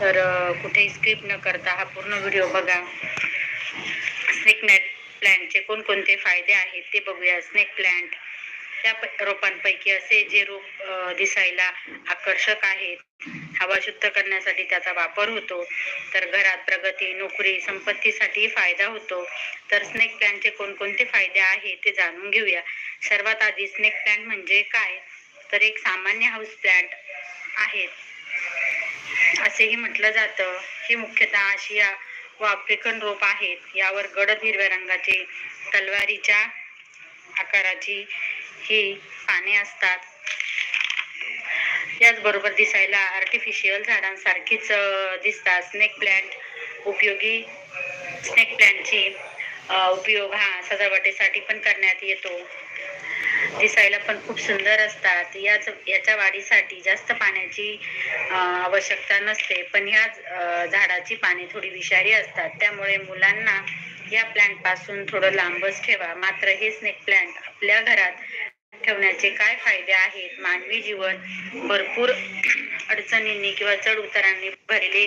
तर कुठे कुठेही स्किप न करता हा पूर्ण व्हिडिओ बघा. स्नेक नेट प्लॅन्टचे कोणकोणते फायदे आहेत ते बघूया. स्नेक प्लॅन्ट त्या रोपांपैकी असे जे रोप दिसायला आकर्षक आहेत हवा शुद्ध करण्यासाठी त्याचा वापर होतो. तर घरात प्रगती नोकरी संपत्तीसाठी फायदा होतो. तर स्नेक प्लॅन्टचे कोणकोणते फायदे आहेत ते जाणून घेऊया. सर्वात आधी स्नेक प्लॅन्ट म्हणजे काय? तर एक सामान्य हाऊस प्लॅन्ट आहेत. असेही म्हटलं जातं. हे मुख्यतः आशिया व आफ्रिकन रोप आहेत. यावर गडद हिरव्या रंगाचे तलवारीच्या आकाराची ही पाने असतात. याचबरोबर दिसायला आर्टिफिशियल झाडांसारखीच दिसतात. स्नेक प्लॅन्ट उपयोगी स्नेक प्लॅन्टची उपयोग हा सजावटीसाठी पण करण्यात येतो. दिसायला पण खूप सुंदर असतात. याच याच्या वाढीसाठी जास्त पाण्याची आवश्यकता नसते. पण ह्या झाडाची पाने थोडी विषारी असतात. त्यामुळे मुलांना या प्लॅन्टपासून थोडं लांबच ठेवा. मात्र हे स्नेक प्लॅन्ट आपल्या घरात ठेवण्याचे काय फायदे आहेत? मानवी जीवन भरपूर अडचणींनी किंवा चढ उतारांनी भरले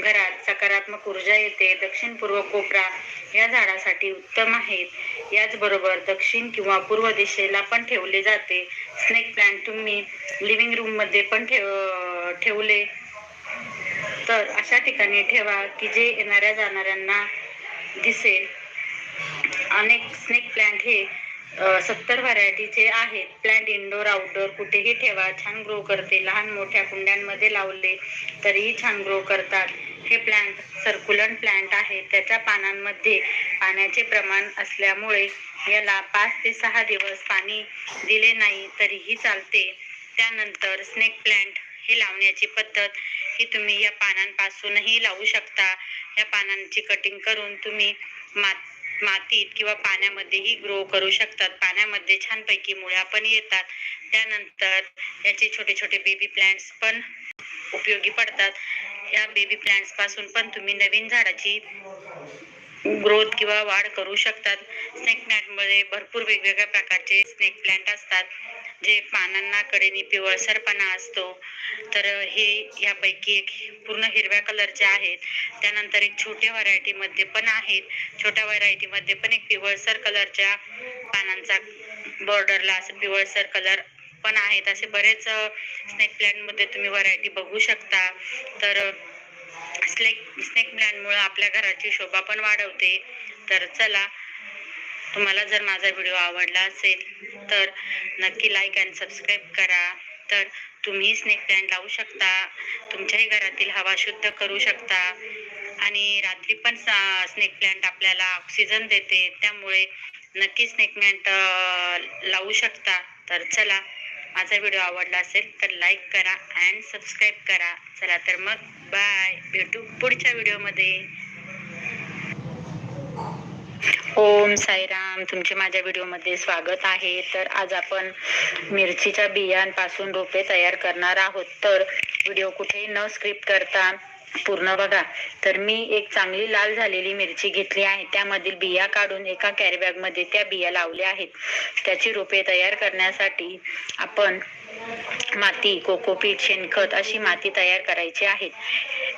घरात सकारात्मक ऊर्जा येते दक्षिण पूर्व कोपरा या झाडासाठी उत्तम आहेत. याचबरोबर दक्षिण किंवा पूर्व दिशेला पण ठेवले जाते. स्नेक प्लांट तुम्ही लिव्हिंग रूममध्ये पण ठेव ठेवले. तर अशा ठिकाणी ठेवा की जे येणाऱ्या जाणाऱ्यांना दिसेल. अनेक स्नेक प्लांट हे सत्तर व्हरायटीचे आहेत. प्लांट इंडोर आउटडोर कुठेही ठेवा. छान ग्रो करते. लहान मोठ्या कुंड्यांमध्ये लावले तरीही छान ग्रो करतात. हे प्लांट सर्क्युलंट प्लांट आहे. त्याच्या पानांमध्ये पाण्याचे प्रमाण असल्यामुळे याला पाच ते सहा दिवस पाणी दिले नाही तरीही चालते. त्यानंतर स्नेक प्लांट हे लावण्याची पद्धत ही तुम्ही या पानांपासूनही लावू शकता. या पानांची कटिंग करून तुम्ही मात मातीत किंवा पाण्यामध्येही ग्रो करू शकतात. पाण्यामध्ये छानपैकी मुळ्या पण येतात. त्यानंतर याचे छोटे छोटे बेबी प्लांट्स पण उपयोगी पडतात. या बेबी प्लांट्सपासून पण तुम्ही नवीन झाडाची ग्रोथ किंवा वाढ करू शकतात. स्नेक प्लांटमध्ये भरपूर वेगवेगळ्या प्रकारचे स्नेक प्लांट असतात जे पानांना कडेने पिवळसरपणा असतो. तर हे यापैकी एक पूर्ण हिरव्या कलरचे आहेत. त्यानंतर एक छोट्या व्हरायटीमध्ये पण आहेत. छोट्या व्हरायटीमध्ये पण एक पिवळसर कलरच्या पानांचा बॉर्डरला असं पिवळसर कलर पण आहेत. असे बरेच स्नेक प्लॅनमध्ये तुम्ही व्हरायटी बघू शकता. तर स्नेक स्नेक प्लॅनमुळं आपल्या घराची शोभा पण वाढवते. तर चला तुम्हाला जर माझा व्हिडिओ आवडला असेल तर नक्की लाईक अँड सबस्क्राईब करा. तर तुम्ही स्नेक प्लॅन्ट लावू शकता. तुमच्याही घरातील हवा शुद्ध करू शकता. आणि रात्री पण स्नेक प्लॅन्ट आपल्याला ऑक्सिजन देते. त्यामुळे नक्की स्नेक प्लॅन्ट लावू शकता. तर चला माझा व्हिडिओ आवडला असेल तर लाईक करा अँड सबस्क्राईब करा. चला तर मग बाय भेटू पुढच्या व्हिडिओमध्ये ओम साईराम. तुमचे माझ्या व्हिडिओमध्ये स्वागत आहे. तर आज आपण मिरचीच्या बियांपासून रोपे तयार करणार आहोत. तर व्हिडिओ कुठेही न स्क्रिप्ट करता पूर्ण बघा. तर मी एक चांगली लाल झालेली मिरची घेतली आहे. त्यामधील बिया काढून एका कॅरीबॅगमध्ये त्या बिया लावल्या आहेत. त्याची रोपे तयार करण्यासाठी आपण माती कोकोपीट शेणखत अशी माती तयार करायची आहे.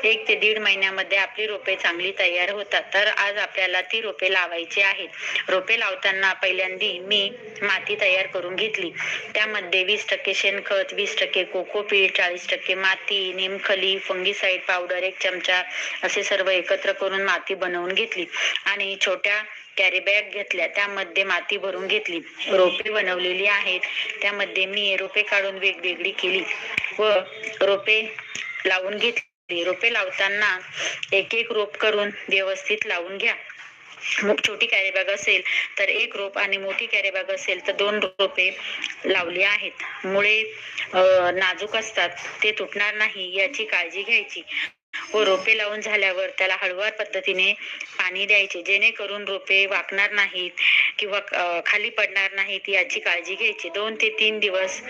एक ते दीड महिन्यामध्ये आपली रोपे चांगली तयार होतात. तर आज आपल्याला ती रोपे लावायची आहेत. रोपे लावताना पहिल्यांदी मी माती तयार करून घेतली. त्यामध्ये वीस टक्के शेणखत वीस टक्के कोकोपीट चाळीस टक्के माती निमखली फंगीसाईड पावडर एक चमचा असे सर्व एकत्र करून माती बनवून घेतली. आणि छोट्या कॅरी बॅग घेतल्या. त्यामध्ये माती भरून घेतली. रोपे बनवलेली आहेत. त्यामध्ये मी रोपे काढून वेगवेगळी केली व रोपे लावून घेतली. रोपे लावताना एक एक रोप करून व्यवस्थित लावून घ्या. छोटी कॅरी बॅग असेल तर एक रोप आणि मोठी कॅरी बॅग असेल तर दोन रोपे लावली आहेत. मुळे अं, नाजूक असतात. ते तुटणार नाही याची काळजी घ्यायची. व रोपे लावून झाल्यावर त्याला हळुवार पद्धतीने पाणी द्यायचे. जेणेकरून रोपे वाकणार नाहीत किंवा खाली पडणार नाहीत याची काळजी घ्यायची. दोन ते तीन दिवस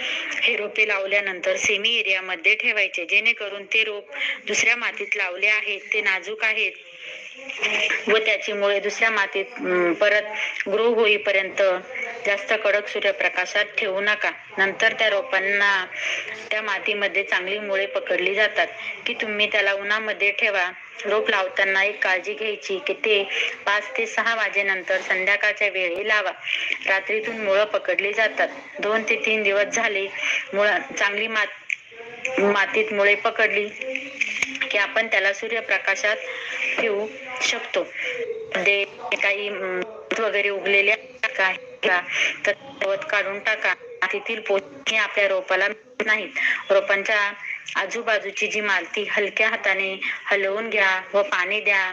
हे रोपे लावल्यानंतर सेमी एरियामध्ये ठेवायचे. जेणेकरून ते रोप दुसऱ्या मातीत लावले आहेत ते नाजूक आहेत व त्याची मुळे दुसऱ्या मातीत परत ग्रो होईपर्यंत जास्त कडक सूर्यप्रकाशात ठेवू नका. नंतर त्या रोपांना त्या मातीमध्ये चांगली मुळे पकडली जातात. की तुम्ही त्याला उन्हामध्ये ठेवा. रोप लावताना एक काळजी घ्यायची की ते पाच ते सहा वाजेनंतर संध्याकाळच्या वेळी लावा. रात्रीतून मुळं पकडली जातात. दोन ते तीन दिवस झाले मुळं चांगली मात मातीत मुळे पकडली की आपण त्याला सूर्यप्रकाशात ठेवू शकतो. ते काही वगैरे उगलेले काय तर गवत काढून टाका. मातीतील पोषणे आपल्या रोपाला मिळत नाहीत. रोपांच्या आजूबाजूची जी मालती हलक्या हाताने हलवून घ्या व पाणी द्या.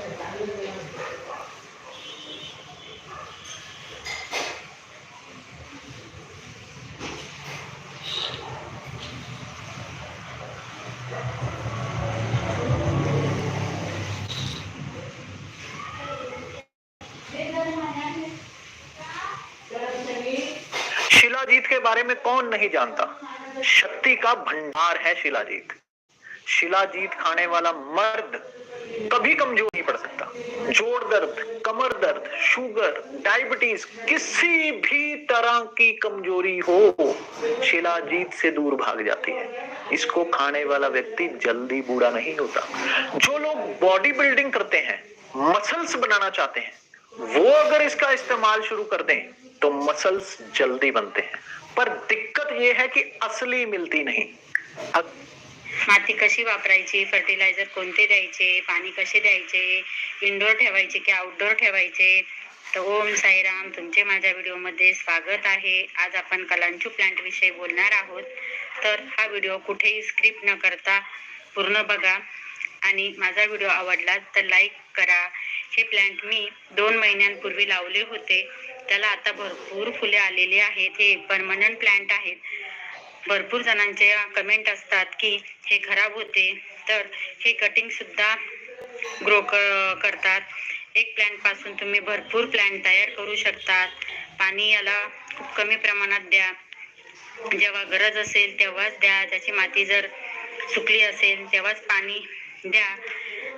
बारे में कौन नहीं जानता। शक्ति का भंडार है शिलाजीत। शिलाजीत खाने वाला मर्द कभी कमज़ोर नहीं पड़ सकता। जोड़ दर्द, कमर दर्द, शुगर, डायबिटीज़, किसी भी तरह की कमज़ोरी हो, शिलाजीत से दूर भाग जाती है। इसको खाने वाला व्यक्ति जल्दी बूढ़ा नहीं होता। जो लोग बॉडी बिल्डिंग करते हैं मसल्स बनाना चाहते हैं, वो अगर इसका इस्तेमाल शुरू कर दें तो मसल्स जल्दी बनते हैं। पर दिक्कत ये है कि असली मिलती नहीं। माती कशी वापरायची? फर्टिलायझर कोणते द्यायचे? पाणी कसे द्यायचे? इनडोअर ठेवायचे की आउटडोअर ठेवायचे? तर ओम साईराम तुमचे माझ्या व्हिडिओमध्ये स्वागत आहे. आज आपण कलांचू प्लांट विषयी बोलणार आहोत. तर हा व्हिडिओ कुठेही स्क्रिप्ट न करता पूर्ण बघा. आणि माझा व्हिडिओ आवडला तर लाईक करा. हे प्लांट मी दोन महिन्यांपूर्वी लावले होते. त्याला आता भरपूर फुले आलेली आहेत हे परमनंट प्लांट आहेत. भरपूर जणांचे कमेंट असतात की हे खराब होते तर हे कटिंग सुद्धा ग्रो करतात. एक प्लॅन्टपासून तुम्ही भरपूर प्लॅन्ट तयार करू शकतात. पाणी याला खूप कमी प्रमाणात द्या. जेव्हा गरज असेल तेव्हाच द्या. त्याची माती जर सुकली असेल तेव्हाच पाणी द्या.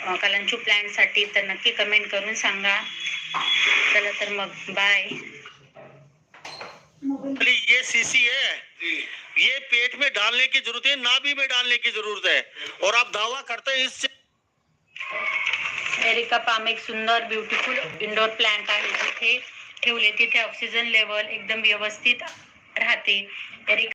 कलांचू प्लॅनसाठी तर नक्की कमेंट करून सांगा. चला तर मग बाय ये सीसी है. ये पेट में डालने की ज़रूरत है नाभि में डालने की ज़रूरत है। और आप दावा करते हैं इससे। एरिका पाम एक सुंदर ब्युटिफुल इंडोर प्लांट आहे. जिथे ठेवले तिथे ऑक्सिजन लेवल एकदम व्यवस्थित राहते. एरिका